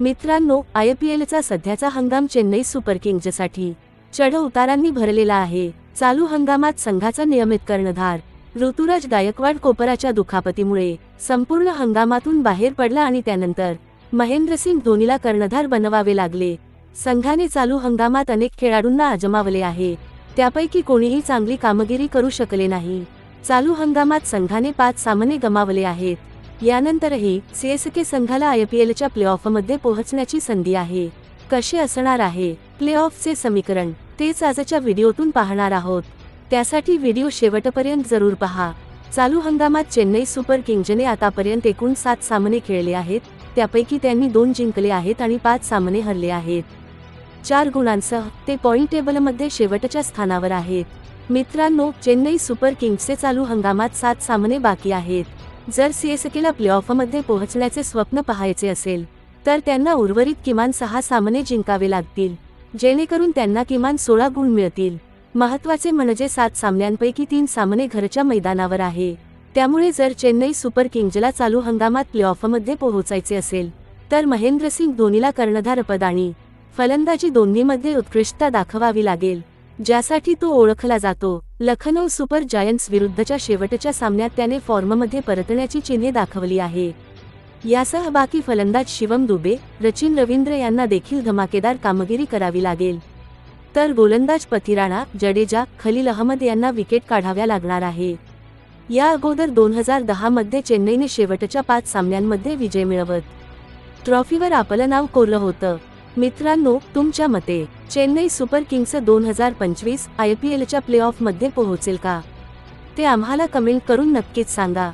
मित्रांनो I P एलचा सध्याचा हंगाम चेन्नई सुपर किंग्जसाठी. चढ उतारांनी भरलेला आहे. चालू हंगामात संघाचा नियमित कर्णधार ऋतुराज गायकवाड कोपराच्या दुखापतीमुळे संपूर्ण हंगामातून बाहेर पडला आणि त्यानंतर महेंद्रसिंग धोनीला कर्णधार बनवावे लागले. संघाने चालू हंगामात अनेक खेळाडूंना आजमावले आहे. त्यापैकी कोणीही चांगली कामगिरी करू शकले नाही. चालू हंगामात संघाने पाच सामने गमावले आहेत. यानंतरही सीएसके संघाला आयपीएलच्या प्लेऑफमध्ये पोहोचण्याची संधी आहे. कसे असणार आहे? प्लेऑफचे समीकरण तेच आजच्या व्हिडिओतून पाहणार आहोत. त्यासाठी व्हिडिओ शेवटपर्यंत जरूर पहा. चालू हंगामात चेन्नई सुपर किंग्जने आतापर्यंत एकूण सात सामने खेळले आहेत. त्यापैकी त्यांनी दोन जिंकले आहेत आणि पाच सामने हरले आहेत. चार गुणांसह ते पॉइंट टेबलमध्ये शेवटच्या स्थानावर आहेत. मित्रांनो चेन्नई सुपर किंग्सचे चालू हंगामात सात सामने बाकी आहेत. जर सीएसकेला प्लेऑफमध्ये पोहोचण्याचे स्वप्न पाहायचे असेल तर त्यांना उर्वरित किमान सहा सामने जिंकावे लागतील जेणेकरून त्यांना किमान सोळा गुण मिळतील. महत्त्वाचे म्हणजे सात सामन्यांपैकी तीन सामने घरच्या मैदानावर आहे. त्यामुळे जर चेन्नई सुपर किंग्जला चालू हंगामात प्लेऑफमध्ये पोहोचायचे असेल तर महेंद्रसिंग धोनीला कर्णधारपद आणि फलंदाजी दोन्हीमध्ये उत्कृष्टता दाखवावी लागेल. ज्यासाठी तो ओळखला जातो. लखनौ सुपर जायंट्स विरुद्धच्या शेवटच्या सामन्यात त्याने फॉर्ममध्ये परतण्याची चिन्हे दाखवली आहे. यासह बाकी फलंदाज शिवम दुबे रचिन रवींद्र यांना देखील धमाकेदार कामगिरी करावी लागेल. तर गोलंदाज पथिराणा जडेजा खलील अहमद यांना विकेट काढाव्या लागणार आहे. या अगोदर दोन हजार दहामध्ये चेन्नईने शेवटच्या पाच सामन्यांमध्ये विजय मिळवत. ट्रॉफीवर आपलं नाव कोरलं होतं. मित्रांनो तुमच्या मते चेन्नई सुपर किंग्स दोन हजार पंचवीस आय पी एलच्या प्लेऑफमध्ये पोहोचेल का? ते आम्हाला कमेंट करून नक्कीच सांगा.